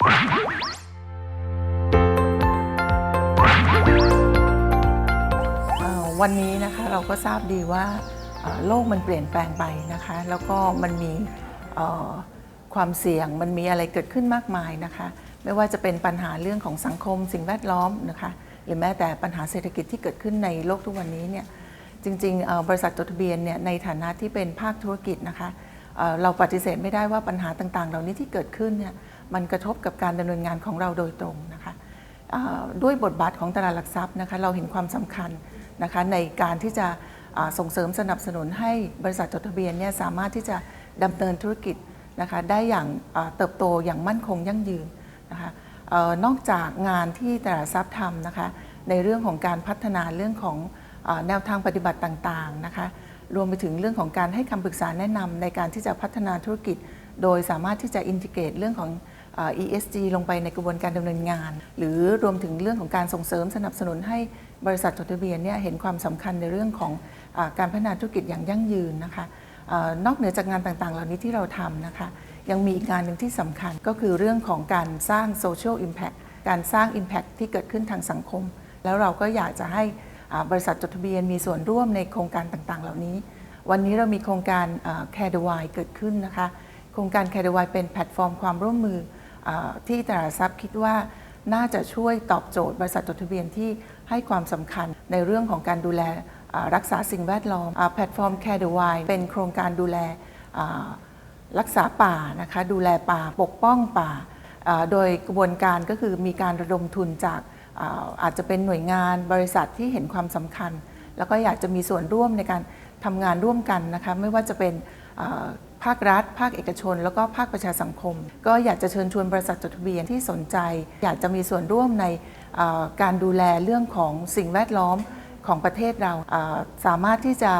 วันนี้นะคะเราก็ทราบดีว่าโลกมันเปลี่ยนแปลงไปนะคะ แล้วก็มันมีความเสี่ยงมันมีอะไรเกิดขึ้นมากมายนะคะ ไม่ว่าจะเป็นปัญหาเรื่องของสังคมสิ่งแวดล้อมนะคะ หรือแม้แต่ปัญหาเศรษฐกิจที่เกิดขึ้นในโลกทุกวันนี้เนี่ยจริงๆบริษัทจดทะเบียนเนี่ยในฐานะที่เป็นภาคธุรกิจนะคะเราปฏิเสธไม่ได้ว่าปัญหาต่างๆ เหล่านี้ที่เกิดขึ้นเนี่ย มันกระทบกับการดำเนินงานของเราโดยตรงนะคะด้วยบทบาทของตลาดหลักทรัพย์นะคะเราเห็นความสำคัญนะคะในการที่จะส่งเสริมสนับสนุนให้บริษัทจดทะเบียนเนี่ยสามารถที่จะดำเนินธุรกิจนะคะได้อย่างเติบโตอย่างมั่นคงยั่งยืนนะคะนอกจากงานที่ตลาดทรัพย์ทำนะคะในเรื่องของการพัฒนาเรื่องของแนวทางปฏิบัติต่างๆนะคะรวมไปถึงเรื่องของการให้คำปรึกษาแนะนำในการที่จะพัฒนาธุรกิจ โดยสามารถที่จะอินทิเกรตเรื่องของ ESG ลงไปในกระบวนการดำเนินงาน หรือรวมถึงเรื่องของการส่งเสริมสนับสนุนให้บริษัทจดทะเบียนเนี่ยเห็นความสำคัญในเรื่องของอการพัฒนาธุรกิจอย่างยั่งยืนนะคะอนอกเหนือจากงานต่างๆ เหล่านี้ที่เราทำนะคะ ยังมีอีกงานหนึ่งที่สำคัญก็คือเรื่องของการสร้าง social impact การสร้าง impact ที่เกิดขึ้นทางสังคม แล้วเราก็อยากจะให้บริษัทจดทะเบียนมีส่วนร่วมในโครงการต่างๆ เหล่านี้ วันนี้เรามีโครงการ Care the Why เกิดขึ้นนะคะ โครงการ Care the Why เป็นแพลตฟอร์มความร่วมมือ ที่ตลาดทรัพย์คิดว่าน่าจะช่วยตอบโจทย์บริษัทจดทะเบียนที่ให้ความสำคัญในเรื่องของการดูแลรักษาสิ่งแวดล้อมแพลตฟอร์ม Care the Why เป็นโครงการดูแลรักษาป่านะคะดูแลป่าปกป้องป่า โดยกระบวนการก็คือมีการระดมทุนจากอาอาจจะเป็นหน่วยงานบริษัทที่เห็นความสำคัญ แล้วก็อยากจะมีส่วนร่วมในการทำงานร่วมกันนะคะไม่ว่าจะเป็น ภาครัฐ ภาคเอกชน แล้วก็ภาคประชาสังคม ก็อยากจะเชิญชวนบริษัทจดทะเบียนที่สนใจ อยากจะมีส่วนร่วมในการดูแลเรื่องของสิ่งแวดล้อมของประเทศเราสามารถที่จะ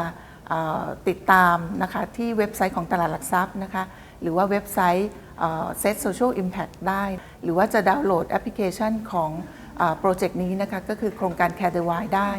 ติดตามนะคะที่เว็บไซต์ของตลาดหลักทรัพย์นะคะหรือว่าเว็บไซต์ Set Social Impact ได้ หรือว่าจะดาวน์โหลดแอปพลิเคชันของโปรเจกต์นี้นะคะก็คือโครงการ Care the Why ได้